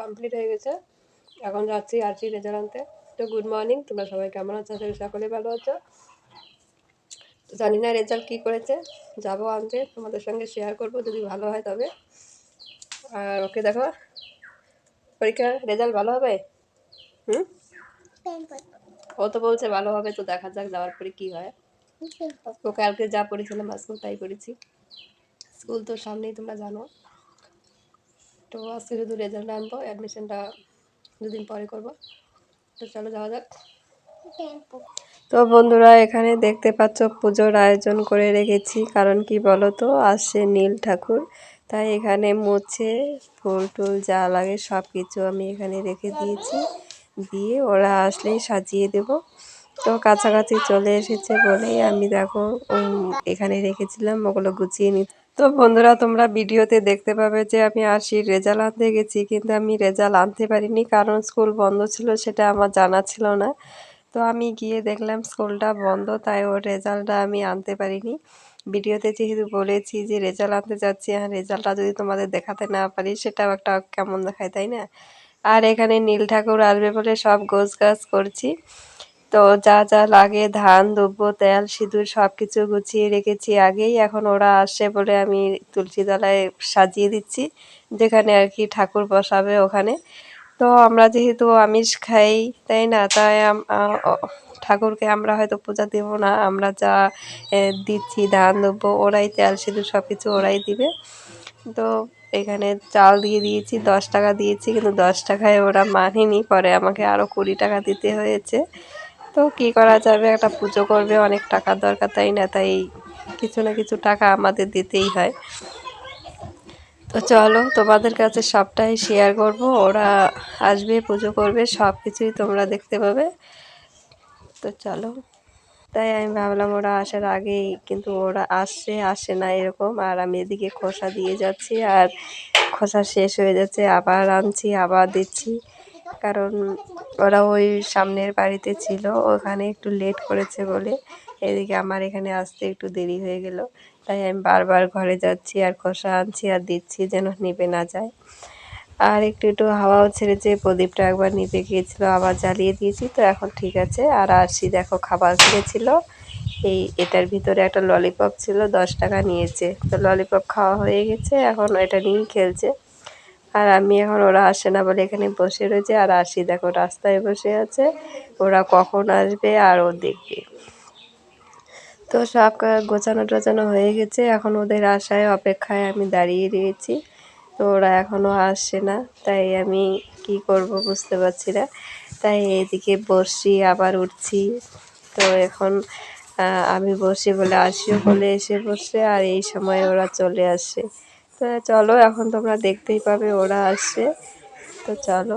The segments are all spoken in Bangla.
কমপ্লিট হয়ে গেছে। এখন যাচ্ছি আর কি রেজাল্ট আনতে। তো গুড মর্নিং তোমরা সবাই কেমন আছো? আশা সকলে ভালো আছো। তো জানি না রেজাল্ট কী করেছে। যাব আনতে, তোমাদের সঙ্গে শেয়ার করব, যদি ভালো হয় তবে। আর ওকে দেখো, পরীক্ষার রেজাল্ট ভালো হবে? হুম? ও তো বলছে ভালো হবে, তো দেখা যাক যাওয়ার পরে কী হয়। ও কালকে যা পড়েছিলাম আজকেও তাই পড়েছি। স্কুল তো সামনেই, তোমরা জানো। তো আজকে শুধু রেজাল্ট আনব অ্যাডমিশনটা দুদিন পরে করব। তো চলো যাওয়া যাক। তো বন্ধুরা, এখানে দেখতে পাচ্ছ পুজোর আয়োজন করে রেখেছি। কারণ কি বলো তো আসছে নীল ঠাকুর। তাই এখানে মুছে, ফুল টুল যা লাগে সব কিছু আমি এখানে রেখে দিয়েছি। দিয়ে ওরা আসলেই সাজিয়ে দেব। তো কাছাকাছি চলে এসেছে বলেই আমি দেখো এখানে রেখেছিলাম। ওগুলো গুছিয়ে নি তো বন্ধুরা, তোমরা ভিডিওতে দেখতে পাবে যে আমি আসি রেজাল্ট আনতে গেছি, কিন্তু আমি রেজাল্ট আনতে পারিনি কারণ স্কুল বন্ধ ছিল, সেটা আমার জানা ছিল না। তো আমি গিয়ে দেখলাম স্কুলটা বন্ধ, তাই ওর রেজাল্টটা আমি আনতে পারিনি। ভিডিওতে যেহেতু বলেছি যে রেজাল্ট আনতে যাচ্ছি, আর রেজাল্টটা যদি তোমাদের দেখাতে না পারি, সেটাও একটা কেমন দেখায়, তাই না? আর এখানে নীল ঠাকুর আসবে বলে সব গোছ গাছ করছি। তো যা যা লাগে, ধান দুব্য তেল, সিঁদুর সব কিছু গুছিয়ে রেখেছি আগেই। এখন ওরা আসে বলে আমি তুলসী তলায় সাজিয়ে দিচ্ছি, যেখানে আর কি ঠাকুর বসাবে ওখানে। তো আমরা যেহেতু আমিষ খাই, তাই না? তাই ঠাকুরকে আমরা হয়তো পূজা দেব না। আমরা যা দিচ্ছি, ধান দেবো ওরাই তেল, সিঁদুর সব কিছু ওরাই দিবে। তো এখানে চাল দিয়ে দিয়েছি, দশ টাকা দিয়েছি, কিন্তু দশ টাকায় ওরা মানেনি। পরে আমাকে আরও কুড়ি টাকা দিতে হয়েছে। তো কি করা যাবে? একটা পুজো করবে, অনেক টাকার দরকার, তাই না? তাই কিছু না কিছু টাকা আমাদের দিতেই হয়। তো চলো, তোমাদের কাছে সবটাই শেয়ার করব। ওরা আসবে, পুজো করবে সব কিছুই তোমরা দেখতে পাবে। তো চলো। তাই আমি ভাবলাম ওরা আসার আগেই, কিন্তু ওরা আসছে, আসে না এরকম। আর আমি এদিকে খোসা দিয়ে যাচ্ছি, আর খোসা শেষ হয়ে যাচ্ছে। আবার আনছি, আবার দিচ্ছি। কারণ ওরা ওই সামনের বাড়িতে ছিল, ওখানে একটু লেট করেছে বলে। এদিকে আমার এখানে আসতে একটু দেরি হয়ে গেল। তাই আমি বারবার ঘরে যাচ্ছি আর খোসা আনছি আর দিচ্ছি যেন নিবে না যায়। আর একটু একটু হাওয়াও ছেড়েছে, প্রদীপটা একবার নিভে গিয়েছিল, আবার জ্বালিয়ে দিয়েছি। তো এখন ঠিক আছে, আর আসি, দেখো খাবার কিনেছিল এই এটার ভিতরে একটা ললিপপ ছিল, দশ টাকা নিয়েছে। তো ললিপপ খাওয়া হয়ে গেছে, এখন এটা নিয়েই খেলছে। আর আমি এখন ওরা আসে না বলে এখানে বসে রয়েছে। আর আসি দেখো, রাস্তায় বসে আছে। ওরা কখন আসবে আর ও দেখবে। তো সব গোছানো টোছানো হয়ে গেছে। এখন ওদের আশায় অপেক্ষায় আমি দাঁড়িয়ে রয়েছি। তো ওরা এখনও আসছে না। তাই আমি কি করব বুঝতে পারছি না। তাই এদিকে বসছি আবার উঠছি। তো এখন আমি বসি বলে আসিও বলে এসে বসছে আর এই সময় ওরা চলে আসে। তো চলো এখন তোমরা দেখতেই পাবে ওরা আসছে। তো চলো।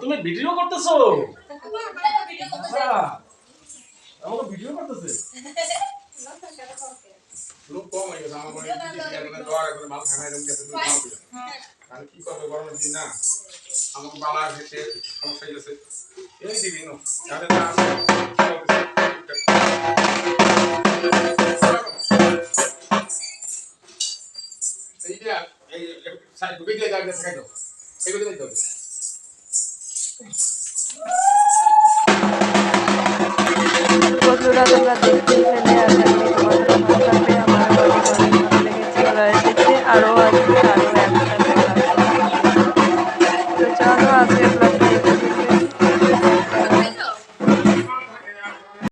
তুমি ভিডিও করতেছো? আচ্ছা। আমাকে ভিডিও করতেছে? লোক কম হয়ে গেছে আমার মনে হয় দোয়ার এখন মাল খানা এরকম গেছে তুমি খাও দিলে আমি কি করব গরমের দিন? না আমাকে বালা খেতে সমস্যা গেছে। এই দিবি তাহলে তো এই সাইড ঢুকে দিয়ে যাবে খাই দাও এগুলো দিতে হবে। বন্ধুরা তোমরা দেখতেই পেলে আশা করি